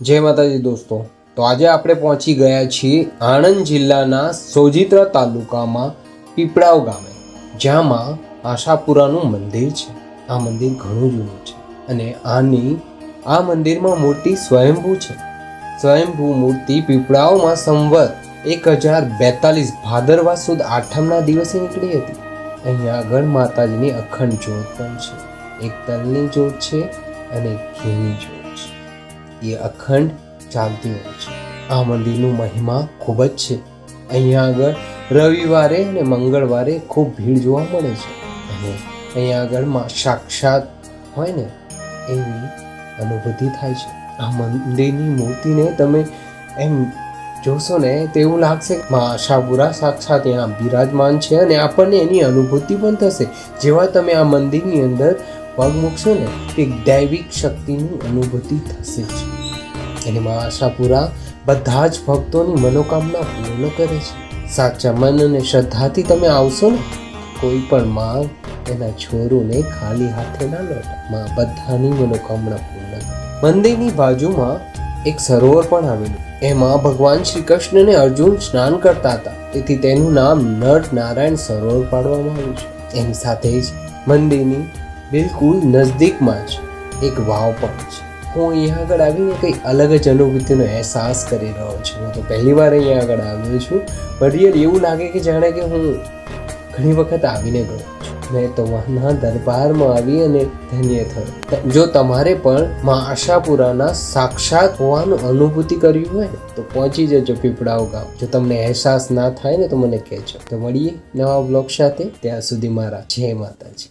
જય માતાજી દોસ્તો. તો આજે આપણે પહોંચી ગયા છીએ આણંદ જિલ્લાના સોજિત્રા તાલુકામાં પીપળાવ ગામે, જ્યાંમાં આશાપુરાનું મંદિર છે. આ મંદિર ઘણું જૂનું છે અને આની, આ મંદિરમાં મૂર્તિ સ્વયંભૂ છે. સ્વયંભૂ મૂર્તિ પીપળાવમાં સંવત એક હજાર બેતાલીસ ભાદરવા સુદ આઠમના દિવસે નીકળી હતી. અહીંયા આગળ માતાજીની અખંડ જ્યોત પણ છે. એક તલની જ્યોત છે અને ઘીની જ્યોત છે. એ અખંડ ચાલતી હોય છે. આ મંદિરનું મહિમા ખૂબ જ છે. અહીંયા આગળ રવિવારે અને મંગળવારે ખૂબ ભીડ જોવા મળે છે. અને અહીંયા આગળમાં સાક્ષાત હોય ને એવી અનુભૂતિ થાય છે. આ મંદિરની મૂર્તિને તમે એમ જોશો ને તો લાગશે. માં આશાપુરા સાક્ષાત ત્યાં બિરાજમાન છે અને આપણને એની અનુભૂતિ પણ થશે. જેવા તમે આ મંદિરની અંદર પગ મૂકશો ને, એક દૈવિક શક્તિની અનુભૂતિ થશે જ. અને માં આશાપુરા બધા જ ભક્તોની મનોકામના પૂર્ણ કરે છે. સાચા મન અને શ્રદ્ધાથી તમે આવશો ને, કોઈ પણ માં એના છોરોને ખાલી હાથે ના લौटा માં બધાની મનોકામના પૂર્ણ મંદિરની બાજુમાં એક સરોવર પણ આવેલું. એમાં ભગવાન શ્રી કૃષ્ણ અને અર્જુન સ્નાન કરતા હતા. તેથી તેનું નામ નટ નારાયણ સરોવર પાડવામાં આવ્યું છે. એની સાથે જ મંદિરની બિલકુલ નજદીકમાં જ એક વાવ પણ છે. હું અહીંયા આગળ આવીને કંઈ અલગ જ અનુભૂતિનો અહેસાસ કરી રહ્યો છું. હું તો પહેલી વાર અહીંયા આગળ આવ્યો છું. પણ રિયલ એવું લાગે કે જાણે કે હું ઘણી વખત આવીને ગયો મેં તમારના દરબારમાં આવી અને ધન્ય થયો. જો તમારે પણ મા આશાપુરાના સાક્ષાત હોવાનું અનુભૂતિ કરવી હોય તો પહોંચી જજો પીપળાવ ગામ. જો તમને અહેસાસ ના થાય ને, તો મને કહેજો. તો મળીએ નવા બ્લોગ સાથે. ત્યાં સુધી મારા. જય માતાજી.